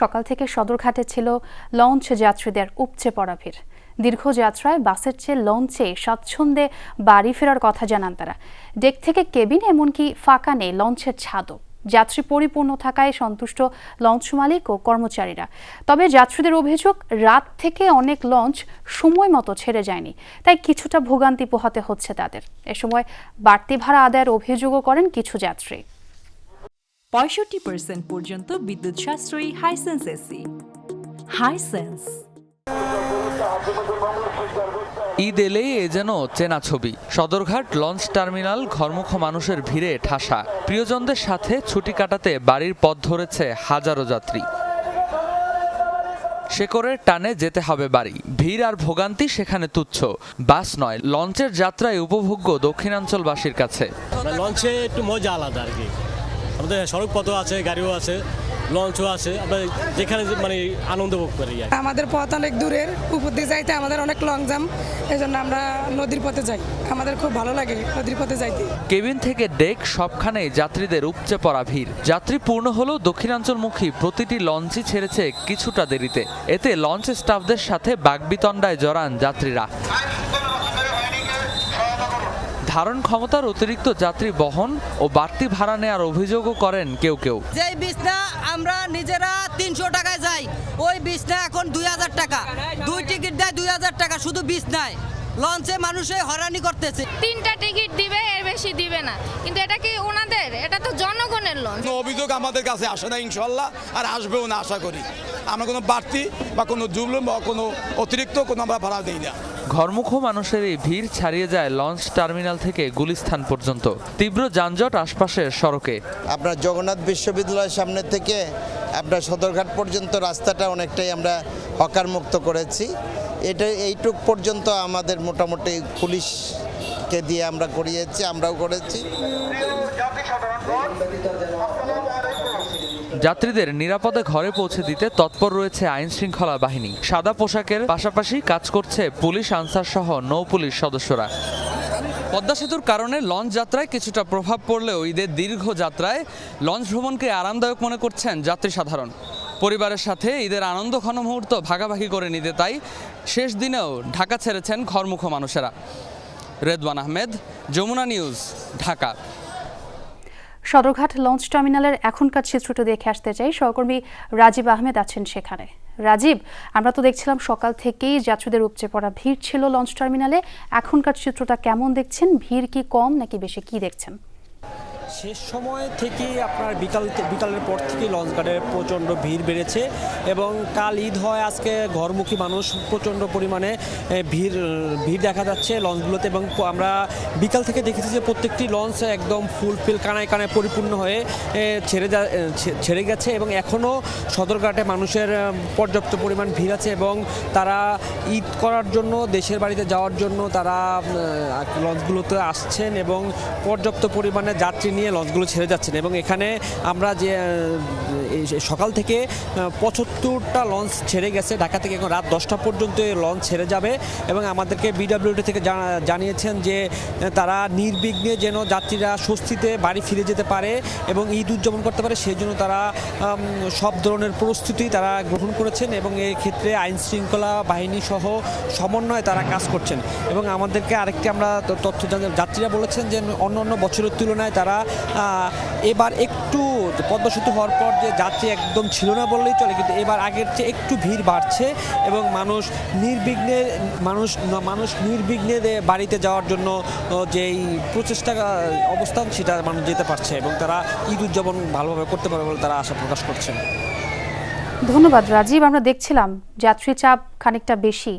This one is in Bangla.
সকাল থেকে সদরঘাটে ছিল লঞ্চ যাত্রীদের উপচে পড়া ভিড়। দীর্ঘ যাত্রায় বাসের চেয়ে লঞ্চে স্বাচ্ছন্দ্যে বাড়ি ফেরার কথা জানান তারা। ডেক থেকে কেবিন এমনকি ফাঁকা নেই লঞ্চের ছাদও। যাত্রী পরিপূর্ণ থাকায় সন্তুষ্ট লঞ্চ মালিক ও কর্মচারীরা। তবে যাত্রীদের অভিযোগ, রাত থেকে অনেক লঞ্চ সময় মতো ছেড়ে যায়নি। তাই কিছুটা ভোগান্তি পোহাতে হচ্ছে তাদের। এ সময় বাড়তি ভাড়া আদায়ের অভিযোগও করেন কিছু যাত্রী। পঁয়ষট্টি পার্সেন্ট পর্যন্ত বিদ্যুৎ সাশ্রয়ী হাইসেন্স এসি। হাইসেন্স ঈদ এলেই এ যেন চেনা ছবি। সদরঘাট লঞ্চ টার্মিনাল ঘরমুখ মানুষের ভিড়ে ঠাসা। প্রিয়জনদের সাথে ছুটি কাটাতে বাড়ির পথ ধরেছে হাজারো যাত্রী। শেকরের টানে যেতে হবে বাড়ি। ভিড় আর ভোগান্তি সেখানে তুচ্ছ। বাস নয় লঞ্চের যাত্রায় উপভোগ্য দক্ষিণাঞ্চলবাসীর কাছে। লঞ্চে একটু মজা আলাদা আর কি। আমাদের সড়ক পথও আছে গাড়িও আছে লঞ্চও আছে। আমরা যেখানে যে মানে আনন্দ ভোগ করি আমাদের পথ অনেক দূরের উপর দিয়ে যাইতে আমাদের অনেক লং জাম এই জন্য আমরা নদীর পথে যাই। আমাদের খুব ভালো লাগে নদীর পথে যাইতে। কেবিন থেকে ডেক সবখানেই যাত্রীদের উপচে পড়া ভিড়। যাত্রী পূর্ণ হলেও দক্ষিণাঞ্চলমুখী প্রতিটি লঞ্চই ছেড়েছে কিছুটা দেরিতে। এতে লঞ্চ স্টাফদের সাথে বাগবিতণ্ডায় জড়ান যাত্রীরা। ধারণ ক্ষমতার অতিরিক্ত যাত্রী বহন ও বাড়তি ভাড়া নেওয়ার অভিযোগও করেন কেউ কেউ। যেই বিছনা আমরা নিজেরা তিনশো টাকায় যাই ওই বিছনা এখন দুই হাজার টাকা। দুই টিকিট দেয় দুই হাজার টাকা শুধু বিছনায়। লঞ্চে মানুষে হয়রানি করতেছে। তিনটা টিকিট দিবে এর বেশি দিবে না। কিন্তু এটা কি ওনাদের? এটা তো জনগণের কোনো অভিযোগ আমাদের কাছে আসে না ইনশাল্লাহ আর আসবেও না আশা করি। আমরা কোনো বাড়তি বা কোনো জুলুম বা কোনো অতিরিক্ত কোনো আমরা ভাড়া দিই না। ঘরমুখ মানুষের এই ভিড় ছাড়িয়ে যায় লঞ্চ টার্মিনাল থেকে গুলিস্থান পর্যন্ত। তীব্র যানজট আশপাশের সড়কে। আপনার জগন্নাথ বিশ্ববিদ্যালয়ের সামনে থেকে আপনার সদরঘাট পর্যন্ত রাস্তাটা অনেকটাই আমরা হকার মুক্ত করেছি। এটা এইটুক পর্যন্ত আমাদের মোটামুটি পুলিশকে দিয়ে আমরা করিয়েছি, আমরাও করেছি। যাত্রীদের নিরাপদে ঘরে পৌঁছে দিতে তৎপর রয়েছে আইন শৃঙ্খলা বাহিনী। সাদা পোশাকের পাশাপাশি কাজ করছে পুলিশ আনসার সহ নৌ পুলিশ সদস্যরা। পদ্মা সেতুর কারণে লঞ্চ যাত্রায় কিছুটা প্রভাব পড়লেও ঈদের দীর্ঘ যাত্রায় লঞ্চ ভ্রমণকে আরামদায়ক মনে করছেন যাত্রী সাধারণ। পরিবারের সাথে ঈদের আনন্দ ঘন মুহূর্ত ভাগাভাগি করে নিতে তাই শেষ দিনেও ঢাকা ছেড়েছেন ঘরমুখ মানুষেরা। রেদওয়ান আহমেদ, যমুনা নিউজ, ঢাকা। সদরঘাট লঞ্চ টার্মিনালের এখনকার চিত্রটা দেখে আসতে চাই। সহকর্মী রাজীব আহমেদ আছেন সেখানে। রাজীব, আমরা তো দেখছিলাম সকাল থেকেই যাত্রীদের উপচে পড়া ভিড় ছিল লঞ্চ টার্মিনালে। এখনকার চিত্রটা কেমন দেখছেন? ভিড় কি কম নাকি বেশি? কি দেখছেন? শেষ সময় থেকেই আপনার বিকাল বিকালের পর থেকে লঞ্চ ঘাটে প্রচণ্ড ভিড় বেড়েছে এবং কাল ঈদ হয়, আজকে ঘরমুখী মানুষ প্রচণ্ড পরিমাণে ভিড় ভিড় দেখা যাচ্ছে লঞ্চগুলোতে এবং আমরা বিকাল থেকে দেখেছি যে প্রত্যেকটি লঞ্চ একদম ফুলফিল কানায় কানায় পরিপূর্ণ হয়ে ছেড়ে ছেড়ে গেছে এবং এখনও সদরঘাটে মানুষের পর্যাপ্ত পরিমাণ ভিড় আছে এবং তারা ঈদ করার জন্য, দেশের বাড়িতে যাওয়ার জন্য তারা লঞ্চগুলোতে আসছেন এবং পর্যাপ্ত পরিমাণে যাত্রী নিয়ে লঞ্চগুলো ছেড়ে যাচ্ছেন এবং এখানে আমরা যে সকাল থেকে পঁচাত্তরটা লঞ্চ ছেড়ে গেছে। ঢাকা থেকে এখন রাত দশটা পর্যন্ত লঞ্চ ছেড়ে যাবে এবং আমাদেরকে বিডাব্লিউডি থেকে জানিয়েছেন যে তারা নির্বিঘ্নে যেন যাত্রীরা স্বস্তিতে বাড়ি ফিরে যেতে পারে এবং ঈদ উদযাপন করতে পারে। সেই জন্য তারা সব ধরনের প্রস্তুতি তারা গ্রহণ করেছেন এবং এই ক্ষেত্রে আইন শৃঙ্খলা বাহিনী সহ সমন্বয়ে তারা কাজ করছেন। এবং আমাদেরকে আরেকটি আমরা তথ্য যাত্রীরা বলেছেন যে, অন্য অন্য বছরের তুলনায় তারা এবার একটু পদ্মা সেতু হওয়ার পর যে যাত্রী একদম ছিল না বললেই চলে, কিন্তু এবার আগের চেয়ে একটু ভিড় বাড়ছে এবং মানুষ নির্বিঘ্নে, মানুষ মানুষ নির্বিঘ্নে বাড়িতে যাওয়ার জন্য যেই প্রচেষ্টা অবস্থান সেটা মানুষ যেতে পারছে এবং তারা ঈদ উদযাপন ভালোভাবে করতে পারবে বলে তারা আশা প্রকাশ করছেন ধন্যবাদ, রাজীব। আমরা দেখছিলাম যাত্রী চাপ খানিকটা বেশি।